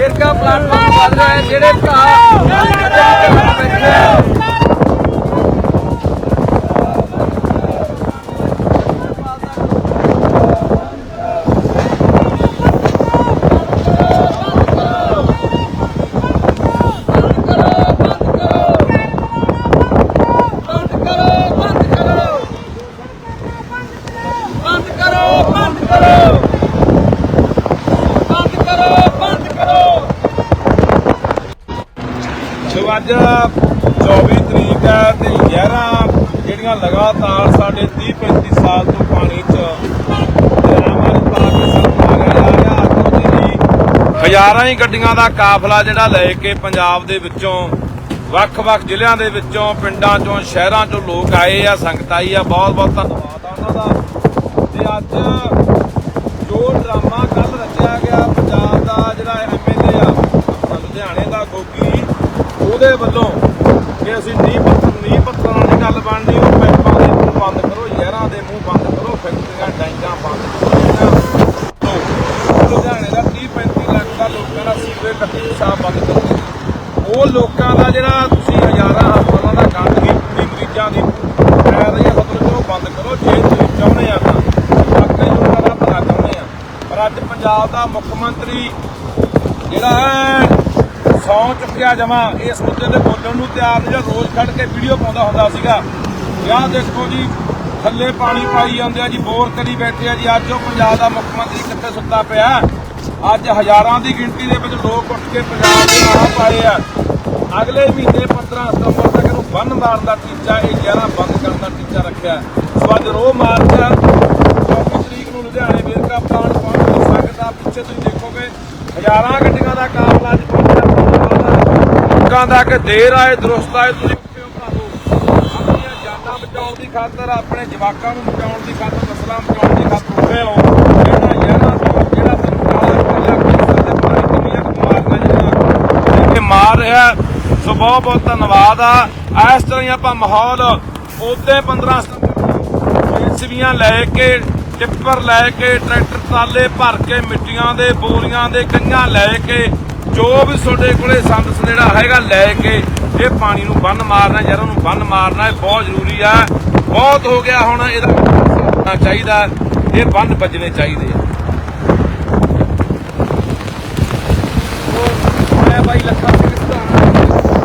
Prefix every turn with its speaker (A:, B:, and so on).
A: ਵੇਰਕਾ ਪਲਾਟਫਾਰਮ ਚੱਲ ਰਿਹਾ ਹੈ ਜਿਹੜੇ ਭਰਾ ਬੈਠੇ
B: ਸੋ ਅੱਜ 24 ਤਰੀਕ ਹੈ ਤੇ 11 ਜਿਹੜੀਆਂ ਲਗਾਤਾਰ ਸਾਡੇ 30 35 ਸਾਲ ਤੋਂ ਪਾਣੀ 'ਚ ਡਰਾਮਾਂ ਪਾ ਕੇ ਜਾ ਰਿਹਾ। ਹਜ਼ਾਰਾਂ ਹੀ ਗੱਡੀਆਂ ਦਾ ਕਾਫਲਾ ਜਿਹੜਾ ਲੈ ਕੇ ਪੰਜਾਬ ਦੇ ਵਿੱਚੋਂ, ਵੱਖ-ਵੱਖ ਜ਼ਿਲ੍ਹਿਆਂ ਦੇ ਵਿੱਚੋਂ, ਪਿੰਡਾਂ ਚੋਂ, ਸ਼ਹਿਰਾਂ ਚੋਂ ਲੋਕ ਆਏ ਆ, ਸੰਗਤ ਆਈ ਆ। ਬਹੁਤ-ਬਹੁਤ ਧੰਨਵਾਦ ਆ ਉਹਨਾਂ ਦਾ। ਤੇ ਅੱਜ ਜੋ ਡਰਾਮਾ ਕੱਲ ਰਚਿਆ ਗਿਆ ਪੰਜਾਬ ਦਾ ਜਿਹੜਾ ਐਮਐਲਏ ਆ ਆਪਣਾ ਲੁਧਿਆਣੇ ਦਾ ਗੋਗੀ ਉਹਦੇ ਵੱਲੋਂ ਕਿ ਅਸੀਂ ਨੀਂਹ ਪੱਥਰ ਨੀਂਹ ਪੱਥਰਾਂ ਨਾਲ ਨਹੀਂ ਗੱਲ ਬਣਨੀ, ਉਹ ਪੈਪਾਂ ਦੇ ਮੂੰਹ ਬੰਦ ਕਰੋ, ਯਾਰਾਂ ਦੇ ਮੂੰਹ ਬੰਦ ਕਰੋ, ਫੈਕਟਰੀਆਂ, ਟੈਂਕਾਂ ਬੰਦ ਕਰੋ ਲੁਧਿਆਣੇ ਦਾ 30 35 ਲੱਖ ਦਾ ਲੋਕਾਂ ਦਾ ਸੀਵਰੇਜ ਕੱਟੀ ਸਾਫ਼ ਬੰਦ ਕਰੋ ਉਹ ਲੋਕਾਂ ਦਾ ਜਿਹੜਾ ਤੁਸੀਂ ਹਜ਼ਾਰਾਂ ਹਸਪਤਾਲਾਂ ਦਾ ਗੰਦਗੀ ਪੂਰੀ ਮਰੀਜ਼ਾਂ ਦੀ ਪੈ ਰਹੀ ਹੈ ਮਤਲਬ ਉਹ ਬੰਦ ਕਰੋ, ਜੇ ਤੁਸੀਂ ਚਾਹੁੰਦੇ ਆ ਤਾਂ। ਬਾਕੀ ਲੋਕਾਂ ਦਾ ਭਲਾ ਚਾਹੁੰਦੇ ਆ। ਪਰ ਅੱਜ ਪੰਜਾਬ ਦਾ ਮੁੱਖ ਮੰਤਰੀ ਜਿਹੜਾ ਹੈ ਸੌ ਚੁੱਕਿਆ ਜਮਾ। ਇਸ ਮੁੱਦੇ ਤੇ ਬੋਲਣ ਨੂੰ ਤਿਆਰ ਨਹੀਂ। ਰੋਜ਼ ਖੜ ਕੇ ਵੀਡੀਓ ਪਾਉਂਦਾ ਹੁੰਦਾ ਸੀਗਾ। ਯਾਹ ਦੇਖੋ ਜੀ, ਥੱਲੇ ਪਾਣੀ ਪਾਈ ਜਾਂਦੇ ਆ ਜੀ, ਬੋਰ ਕਰੀ ਬੈਠੇ ਆ ਜੀ। ਅੱਜ ਉਹ ਪੰਜਾਬ ਦਾ ਮੁੱਖ ਮੰਤਰੀ ਕਿੱਥੇ ਸੁੱਤਾ ਪਿਆ? ਅੱਜ ਹਜ਼ਾਰਾਂ ਦੀ ਗਿਣਤੀ ਦੇ ਵਿੱਚ ਲੋਕ ਉੱਠ ਕੇ ਪੰਜਾਬ ਦੇ ਨਾਮ ਪਾਏ ਆ। ਅਗਲੇ ਮਹੀਨੇ 15 ਸਤੰਬਰ ਤੱਕ ਇਹਨੂੰ ਬੰਨ ਮਾਰਨ ਦਾ ਟੀਚਾ, ਇਹ 11 ਬੰਦ ਕਰਨ ਦਾ ਟੀਚਾ ਰੱਖਿਆ। ਸੋ ਅੱਜ ਰੋਹ ਮਾਰਚ 24 ਤਰੀਕ ਨੂੰ ਲੁਧਿਆਣੇ ਵੇਰਕਾ ਪਲਾਂਟ ਪਹੁੰਚ ਸਕਦਾ ਪਿੱਛੇ ਤੁਸੀਂ ਦੇਖੋਗੇ, ਹਜ਼ਾਰਾਂ ਗੱਡੀਆਂ ਦਾ ਕਾਫਲਾ ਅੱਜ ਲੋਕਾਂ ਦਾ ਕਿ ਦੇਰ ਆਏ, ਦਰੁਸਤ ਆਏ, ਤੁਸੀਂ ਉੱਠਿਓ ਭਰਾਵੋ। ਆਪਣੀਆਂ ਜਾਨਾਂ ਬਚਾਉਣ ਦੀ ਖਾਤਰ, ਆਪਣੇ ਜਵਾਕਾਂ ਨੂੰ ਬਚਾਉਣ ਦੀ ਖਾਤਰ, ਨਸਲਾਂ ਬਚਾਉਣ ਦੀ ਖਾਤਰ ਉੱਠੇ ਹੋ। ਜਿਹੜਾ ਯਾਰਾਂ ਤੋਂ ਜਿਹੜਾ ਸਰਕਾਰ ਦਾ ਕਿਸੇ ਦੇ ਪਾਣੀ ਕਿੰਨੀਆਂ ਕੁ ਜਿਹੜਾ ਇਹ ਮਾਰ ਰਿਹਾ, ਸੋ ਬਹੁਤ ਬਹੁਤ ਧੰਨਵਾਦ ਆ। ਇਸ ਤਰ੍ਹਾਂ ਹੀ ਆਪਾਂ ਮਾਹੌਲ ਉਦੋਂ 15 ਸਤੰਬਰ ਜੀਸੀਬੀਆਂ ਲੈ ਕੇ, ਟਿੱਪਰ ਲੈ ਕੇ, ਟਰੈਕਟਰ ਟਰਾਲੇ ਭਰ ਕੇ, ਮਿੱਟੀਆਂ ਦੇ, ਬੋਰੀਆਂ ਦੇ ਕੰਨਾਂ ਲੈ ਕੇ, ਜੋ ਵੀ ਤੁਹਾਡੇ ਕੋਲੇ ਸੰਦ ਸੰਦੇੜਾ ਹੈਗਾ ਲੈ ਕੇ ਇਹ ਪਾਣੀ ਨੂੰ ਬੰਨ ਮਾਰਨਾ, ਯਾਰ ਉਹਨੂੰ ਬੰਨ ਮਾਰਨਾ ਇਹ ਬਹੁਤ ਜ਼ਰੂਰੀ ਆ। ਬਹੁਤ ਹੋ ਗਿਆ ਹੁਣ ਇਹਦਾ ਚਾਹੀਦਾ, ਇਹ ਬੰਨ ਵੱਜਣੇ ਚਾਹੀਦੇ ਆ।
A: ਮੈਂ ਬਾਈ ਲੱਖਾ